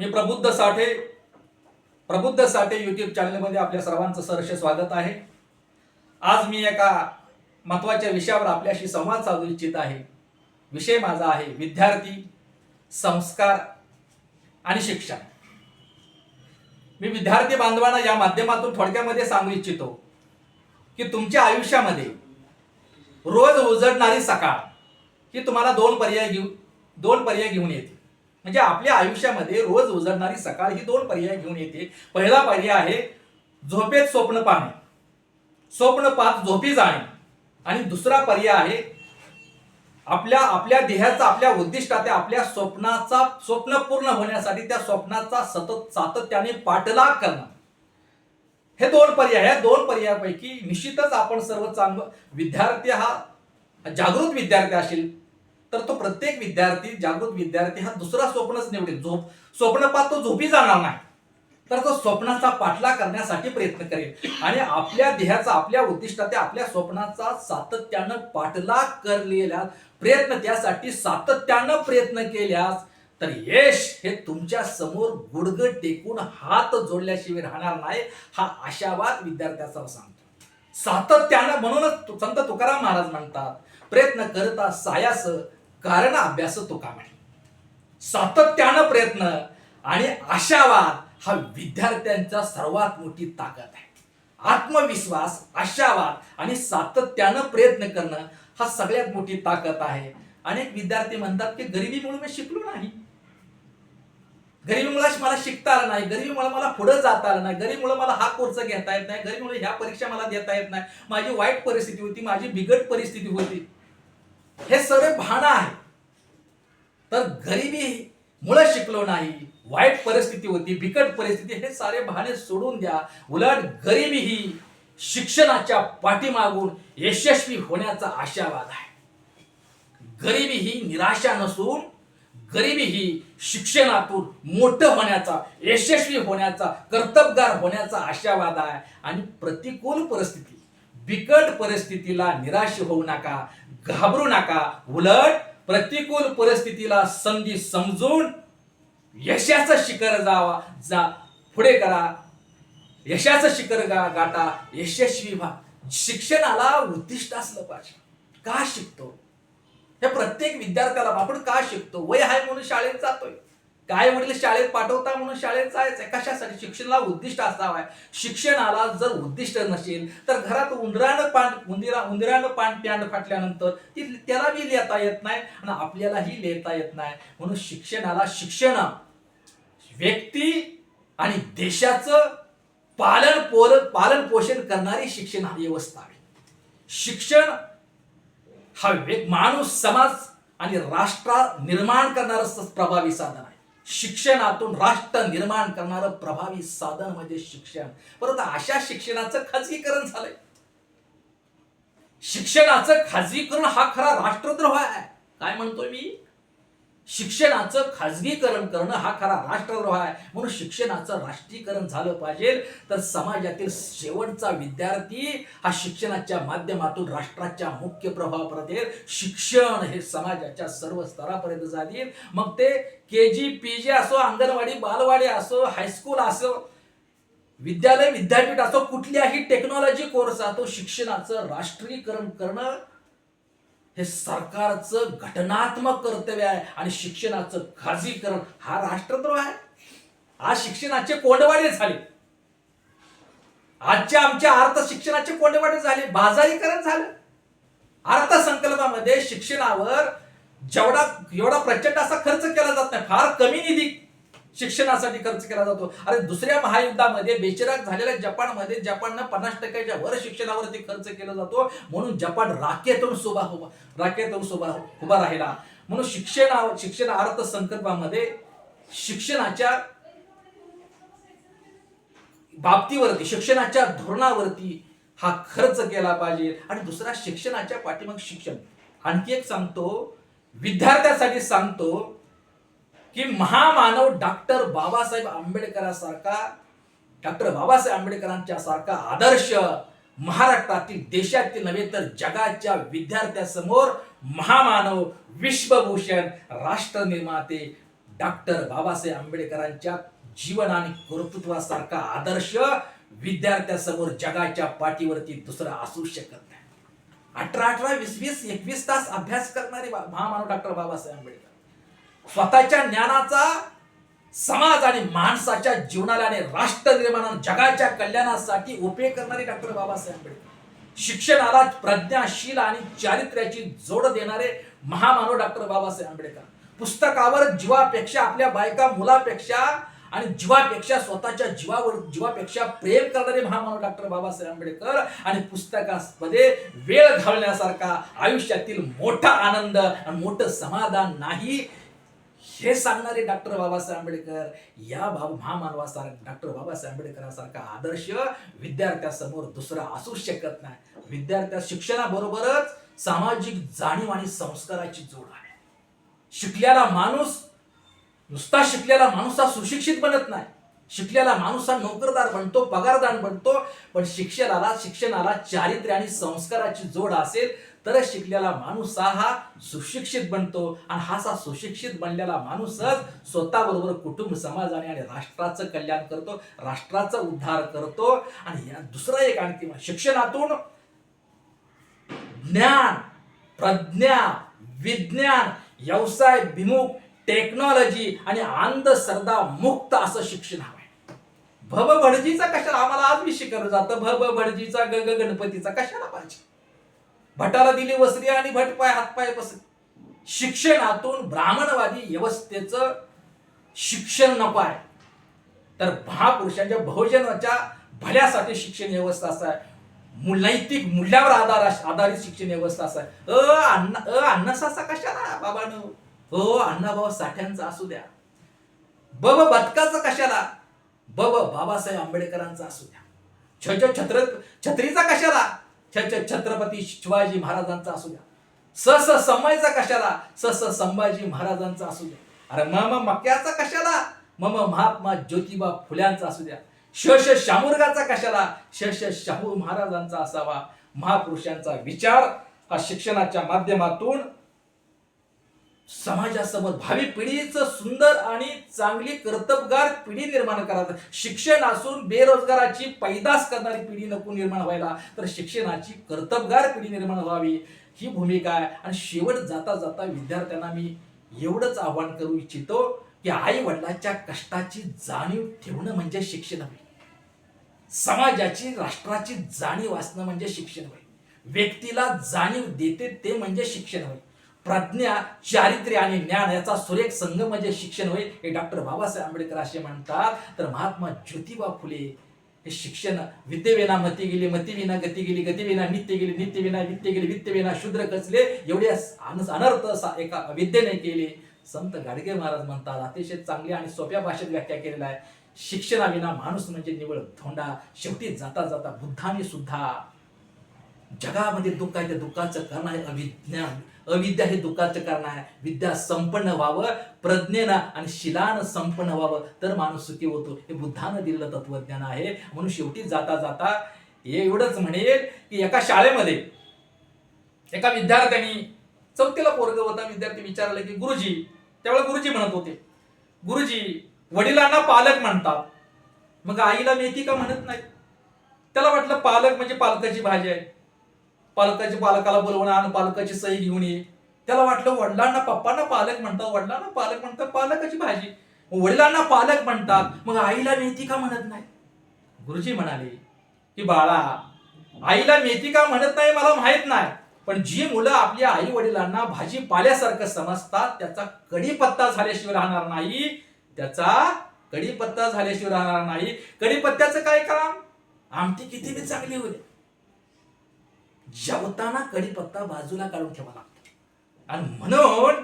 मी प्रबुद्ध साठे प्रबुद्ध साठे यूट्यूब चॅनलमध्ये आपल्या सर्वांचं सहर्ष स्वागत आहे. आज मी एका महत्त्वाच्या विषयावर आपल्याशी संवाद साधू इच्छित आहे. विषय माझा आहे विद्यार्थी संस्कार आणि शिक्षण. मी विद्यार्थी बांधवांना या माध्यमातून थोडक्यामध्ये सांगू इच्छितो की तुमच्या आयुष्यामध्ये रोज उजडणारी सकाळ ही तुम्हाला दोन पर्याय घेऊ दोन पर्याय घेऊन येते. म्हणजे आपल्या आयुष्यामध्ये रोज उजळणारी सकाळ ही दोन पर्याय घेऊन येते. पहिला पर्याय आहे झोपेत स्वप्न पाहणे. स्वप्न पाहत झोपी जाणे. आणि दुसरा पर्याय आहे आपल्या आपल्या देहाचा आपल्या उद्दिष्टात आपल्या स्वप्नाचा स्वप्न पूर्ण होण्यासाठी त्या स्वप्नाचा सतत सातत्याने पाठलाग करणं. हे दोन पर्याय या दोन पर्यायापैकी निश्चितच आपण सर्व चांगलं विद्यार्थी हा जागृत विद्यार्थी असेल. तर तो प्रत्येक विद्यार्थी जागृत विद्यार्थी हा दुसरा स्वप्नच निवडेल झोप स्वप्न पाहत तो झोपी जाणार नाही. तर तो स्वप्नाचा पाठलाग करण्यासाठी प्रयत्न करेल. आणि आपल्या देहाचा आपल्या उद्दिष्टात आपल्या स्वप्नाचा सातत्यानं पाठला करलेल्या प्रयत्न त्यासाठी सातत्यानं प्रयत्न केल्यास तर यश हे तुमच्यासमोर गुडघं टेकून हात जोडल्याशिवाय राहणार नाही हा आशावाद विद्यार्थ्याचा सांगतो. सातत्यानं म्हणूनच संत तुकाराम महाराज म्हणतात प्रयत्न करता सायास कारण अभ्यास तुका म्हणे सातत्यानं प्रयत्न आणि आशावाद हा विद्यार्थ्यांचा सर्वात मोठी ताकद आहे. आत्मविश्वास आशावाद आणि सातत्यानं प्रयत्न करणं हा सगळ्यात मोठी ताकद आहे. अनेक विद्यार्थी म्हणतात की गरिबीमुळे मी शिकलो नाही. गरिबीमुळे मला शिकता आलं नाही. गरिबीमुळे मला पुढे जाता आलं नाही. गरिबीमुळे मला हा कोर्स घेता येत नाही. गरिबीमुळे ह्या परीक्षा मला देता येत नाही. माझी वाईट परिस्थिती होती माझी बिघट परिस्थिती होती. हे सर्व भान आहे. तर गरिबी मुळे शिकलो नाही वाईट परिस्थिती होती बिकट परिस्थिती हे सारे बहाणे सोडून द्या. उलट गरिबी ही शिक्षणाच्या पाठीमागून यशस्वी होण्याचा आशावाद आहे. गरिबी ही निराशा नसून गरिबी ही शिक्षणातून मोठं होण्याचा यशस्वी होण्याचा कर्तबगार होण्याचा आशावाद आहे. आणि प्रतिकूल परिस्थिती बिकट परिस्थितीला निराश होऊ नका. घाबरू नका. उलट प्रतिकूल परिस्थितीला संधी समजून यशाचं शिखर जावा जा पुढे करा. यशाचं शिखर गा गाठा यशस्वी व्हा. शिक्षणाला उद्दिष्ट असलं पाहिजे. का शिकतो? हे प्रत्येक विद्यार्थ्याला आपण का शिकतो? वय आहे म्हणून शाळेत जातोय. काय वडील शाळेत पाठवता म्हणून शाळेत जायचंय? कशासाठी? शिक्षणाला उद्दिष्ट असावाय शिक्षणाला जर उद्दिष्ट नसेल तर घरात उंदरानं पान उंदिरा उंदिरानं पान प्यांड फाटल्यानंतर ती त्याला बी लिहिता येत नाही आणि आपल्यालाही लिहिता येत नाही. म्हणून शिक्षणाला शिक्षण व्यक्ती आणि देशाचं पालन पोर पालन पोषण करणारी शिक्षण व्यवस्था आहे. शिक्षण हा माणूस समाज आणि राष्ट्र निर्माण करणारं प्रभावी साधन आहे. शिक्षणातून राष्ट्र निर्माण करणारं प्रभावी साधन म्हणजे शिक्षण. परंतु अशा शिक्षणाचं खाजगीकरण झालंय. शिक्षणाचं खाजगीकरण हा खरा राष्ट्रद्रोह आहे. काय म्हणतोय मी? शिक्षणाचं खाजगीकरण करणं हा खरा राष्ट्रद्रोह आहे. म्हणून शिक्षणाचं राष्ट्रीयकरण झालं पाहिजे. तर समाजातील शेवटचा विद्यार्थी हा शिक्षणाच्या माध्यमातून राष्ट्राच्या मुख्य प्रभावापर्यंत येईल. शिक्षण हे समाजाच्या सर्व स्तरापर्यंत जातील मग ते के जी पी जी असो अंगणवाडी बालवाडी असो हायस्कूल असो विद्यालय विद्यापीठ असो कुठल्याही टेक्नॉलॉजी कोर्स असो शिक्षणाचं राष्ट्रीयकरण करणं हे सरकारचं घटनात्मक कर्तव्य आहे आणि शिक्षणाचं खाजगीकरण हा राष्ट्रद्रोह आहे. आज शिक्षणाचे कोंडवाडे झाले. आजच्या आमच्या अर्थ शिक्षणाचे कोंडवाडे झाले बाजारीकरण झालं. अर्थसंकल्पामध्ये शिक्षणावर जेवढा एवढा प्रचंड असा खर्च केला जात नाही फार कमी निधी शिक्षणासाठी खर्च केला जातो. अरे दुसऱ्या महायुद्धामध्ये बेचिराग झालेल्या जपानमध्ये जपाननं पन्नास टक्क्याच्या वर शिक्षणावरती खर्च केला जातो. म्हणून जपान राखेतून सुभा उभा हो- राखेतून सुभा हो- उभा राहिला. म्हणून शिक्षणा शिक्षण अर्थसंकल्पामध्ये शिक्षणाच्या बाबतीवरती शिक्षणाच्या धोरणावरती हा खर्च केला पाहिजे. आणि दुसरा शिक्षणाच्या पाठीमाग शिक्षण. आणखी एक सांगतो विद्यार्थ्यासाठी सांगतो की महामानव डॉक्टर बाबासाहेब आंबेडकरांसारखा डॉक्टर बाबासाहेब आंबेडकरांच्या सारखा आदर्श महाराष्ट्रातील देशातील नव्हे तर जगाच्या विद्यार्थ्यासमोर महामानव विश्वभूषण राष्ट्र निर्माते डॉक्टर बाबासाहेब आंबेडकरांच्या जीवन आणि कर्तृत्वासारखा आदर्श विद्यार्थ्यासमोर जगाच्या पाठीवरती दुसरा असू शकत नाही. अठरा अठरा वीस वीस एकवीस तास अभ्यास करणारे बा- महामानव डॉक्टर बाबासाहेब आंबेडकर. स्वतःच्या ज्ञानाचा समाज आणि माणसाच्या जीवनाला आणि राष्ट्र निर्माण जगाच्या कल्याणासाठी उपयोग करणारे डॉक्टर बाबासाहेब आंबेडकर. शिक्षणाला प्रज्ञाशील आणि चारित्र्याची जोड देणारे महामानव डॉक्टर बाबासाहेब आंबेडकर. पुस्तकावर जीवापेक्षा आपल्या बायका मुलापेक्षा आणि जीवापेक्षा स्वतःच्या जीवावर जीवापेक्षा प्रेम करणारे महामानव डॉक्टर बाबासाहेब आंबेडकर आणि पुस्तकामध्ये वेळ घालण्यासारखा आयुष्यातील मोठा आनंद आणि मोठं समाधान नाही हे सांगणारे डॉक्टर बाबासाहेब आंबेडकर या भाव महामानवासारखा डॉक्टर बाबासाहेब आंबेडकरांसारखा आदर्श विद्यार्थ्यासमोर दुसरा असू शकत नाही. विद्यार्थ्या शिक्षणाबरोबरच सामाजिक जाणीव आणि संस्काराची जोड आहे. शिकलेला माणूस नुसता शिकलेला माणूस हा सुशिक्षित बनत नाही. शिकलेला माणूस हा नोकरदार बनतो पगारदार बनतो पण शिक्षणाला शिक्षणाला चारित्र्य आणि संस्काराची जोड असेल तरच शिकलेला माणूस हा हा सुशिक्षित बनतो. आणि हा असा सुशिक्षित बनलेला माणूसच स्वतःबरोबर कुटुंब समाजाने आणि राष्ट्राचं कल्याण करतो राष्ट्राचा उद्धार करतो. आणि या दुसरा एक आणखी म्हणजे शिक्षणातून ज्ञान प्रज्ञा विज्ञान व्यवसाय विमुख टेक्नॉलॉजी आणि अंधश्रद्धा मुक्त असं शिक्षण हवं. भब भडजीचा कशाला? आम्हाला आज बी शिकवलं जातं भब भडजीचा ग ग गणपतीचा कशाला पाहिजे? भटाला दिली वसरी आणि भट पाय हातपाय बसले शिक्षणातून ब्राह्मणवादी व्यवस्थेचं शिक्षण नको आहे. तर महापुरुषांच्या बहुजनाच्या भल्यासाठी शिक्षण व्यवस्था असं आहे. नैतिक मूल्यावर आधार आधारित शिक्षण व्यवस्था असं आहे. अ अण्णा अ अण्णासाचा कशाला बाबानो? हो अण्णाभाऊ साठ्यांचा असू द्या. बब बदकाचं कशाला? बब बाबासाहेब आंबेडकरांचा असू द्या. छ छत्र छत्रीचा कशाला? छ छत्रपती शिवाजी महाराजांचा असू द्या. स स समयचा कशाला? स स संभाजी महाराजांचा असू द्या. अरे मम मक्याचा कशाला? मम महात्मा ज्योतिबा फुल्यांचा असू द्या. श श शामुर्गाचा कशाला? श श शाहू महाराजांचा असावा. महापुरुषांचा विचार हा शिक्षणाच्या माध्यमातून समाजासमोर भावी पिढीचं सुंदर आणि चांगली कर्तबगार पिढी निर्माण करायचं शिक्षण असून बेरोजगाराची पैदास करणारी पिढी नको निर्माण व्हायला. तर शिक्षणाची कर्तबगार पिढी निर्माण व्हावी. ही भूमिका आहे. आणि शेवट जाता जाता विद्यार्थ्यांना मी एवढंच आवाहन करू इच्छितो की आई वडिलांच्या कष्टाची जाणीव ठेवणं म्हणजे शिक्षण होईल समाजाची राष्ट्राची जाणीव असणं म्हणजे शिक्षण होईल व्यक्तीला जाणीव देते ते म्हणजे शिक्षण होईल प्रज्ञा चारित्र्य आणि ज्ञान याचा सुरेख संगम म्हणजे शिक्षण होय हे डॉक्टर बाबासाहेब आंबेडकर असे म्हणतात. तर महात्मा ज्योतिबा फुले हे शिक्षण विद्येविना मती गेली मतीविना गती गेली गतीविना नित्य गेली नित्यविना वित्त गेली वित्तविना शूद्र कचले एवढे अनर्थ एका विद्येने केले. संत गाडगे महाराज म्हणतात अतिशय चांगली आणि सोप्या भाषेत व्याख्या केलेला आहे. शिक्षणाविना माणूस म्हणजे निवळ धोंडा. शेवटी जाता जाता बुद्धाने सुद्धा जगामध्ये दुःख आहे त्या दुःखाचं कारण आहे. अविज्ञान अविद्या हे दुःखाचं कारण आहे. विद्या संपन्न व्हावं प्रज्ञेनं आणि शिलानं संपन्न व्हावं. तर माणूस सुखी होतो. हे बुद्धानं दिलेलं तत्वज्ञान आहे. म्हणून शेवटी जाता जाता हे एवढंच म्हणेल की एका शाळेमध्ये एका विद्यार्थ्यांनी चौथीला पोरग होता. विद्यार्थी विचारलं की गुरुजी त्यावेळेला गुरुजी म्हणत होते. गुरुजी वडिलांना पालक म्हणतात. मग आईला मेथी का म्हणत नाही त्याला वाटलं पालक म्हणजे पालकाची भाजी आहे. पालकाची पालकाला बोलवणं आणि पालकाची सही घेऊन ये. त्याला वाटलं वडिलांना पप्पांना पालक म्हणतात वडिलांना पालक म्हणतात पालकाची भाजी. वडिलांना पालक म्हणतात मग आईला मेथी का म्हणत नाही? गुरुजी म्हणाले की बाळा आईला मेथी का म्हणत नाही मला माहीत नाही. पण जी मुलं आपल्या आई वडिलांना भाजी पाल्यासारखं समजतात त्याचा कडीपत्ता झाल्याशिवाय राहणार नाही. त्याचा कडीपत्ता झाल्याशिवाय राहणार नाही. कडीपत्त्याचं काय काम? आमटी किती बी चांगली होईल जेवताना कढीपत्ता बाजूला काढून ठेवा लागतो. आणि म्हणून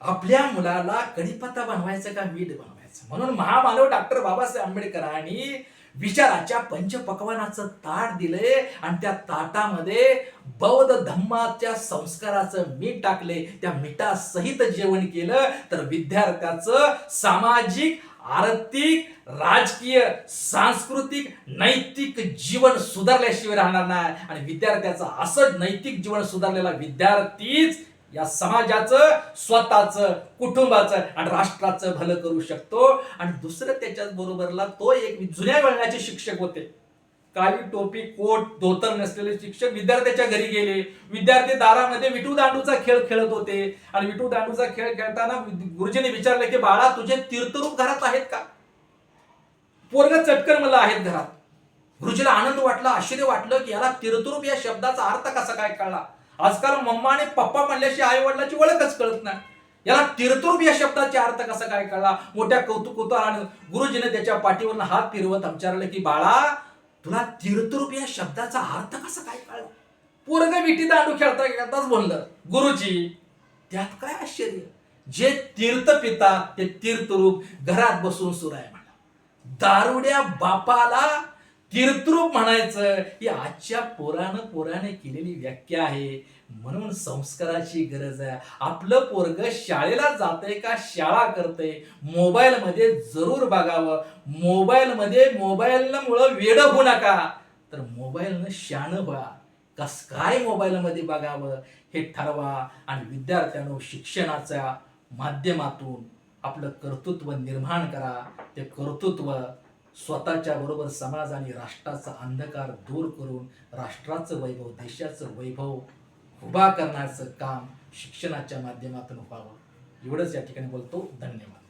आपल्या मुलाला कडीपत्ता बनवायचं का मीठ बनवायचं? म्हणून महामानव डॉक्टर बाबासाहेब आंबेडकरांनी विचाराच्या पंचपकवानाचं ताट दिले आणि त्या ताटामध्ये बौद्ध धम्माच्या संस्काराचं मीठ टाकले. त्या मिठासहित जेवण केलं. तर विद्यार्थ्याचं सामाजिक आर्थिक राजकीय सांस्कृतिक नैतिक जीवन सुधारल्याशिवाय राहणार नाही. आणि विद्यार्थ्याचं असं नैतिक जीवन सुधारलेला विद्यार्थीच या समाजाचं स्वतःचं कुटुंबाचं आणि राष्ट्राचं भलं करू शकतो. आणि दुसरं त्याच्याच बरोबरला तो एक जुन्या वळणाचे शिक्षक होते. काळी टोपी कोट धोतर नसलेले शिक्षक विद्यार्थ्याच्या घरी गेले. विद्यार्थी दारामध्ये विटू दांडूचा खेळ खेळत होते. आणि विटू दांडूचा खेळ खेळताना गुरुजीने विचारले की बाळा तुझे तीर्थरूप घरात आहेत का? पोरग चटकर मला आहेत घरात. गुरुजीला आनंद वाटला आश्चर्य वाटलं की याला तीर्थरूप या शब्दाचा अर्थ कसा काय कळला? आजकाल मम्मा आणि पप्पा म्हणल्याशी आई वडिलाची ओळखच कळत नाही. याला तीर्थरूप या शब्दाचे अर्थ कसा काय कळला? मोठ्या कौतुक आणि गुरुजीने त्याच्या पाठीवरनं हात फिरवत विचारलं की बाळा तुला तीर्थरूप या शब्दाचा अर्थ कसा काय कळला? पोरग विटी दांडू खेळता खेळताच बोललं. गुरुजी त्यात काय आश्चर्य? जे तीर्थ पिता ते तीर्थरूप घरात बसून सुरू आहे म्हणा. दारुड्या बापाला तीर्थरूप म्हणायचं ही आजच्या पोरानं पोराने केलेली व्याख्या आहे. म्हणून संस्काराची गरज आहे. आपलं पोरग शाळेला जातंय का शाळा करतंय? मोबाईल मध्ये जरूर बघावं. मोबाईलमध्ये मोबाईल मुळे वेड होऊ नका. तर मोबाईलनं शान व्हा. कस काय मोबाईलमध्ये बघावं? हे ठरवा. आणि विद्यार्थ्यांनो शिक्षणाच्या माध्यमातून आपलं कर्तृत्व निर्माण करा. ते कर्तृत्व स्वतःच्या बरोबर समाज आणि राष्ट्राचा अंधकार दूर करून राष्ट्राचं वैभव देशाचं वैभव उभा करण्याचं काम शिक्षणाच्या माध्यमातून व्हावं. एवढंच या ठिकाणी बोलतो. धन्यवाद.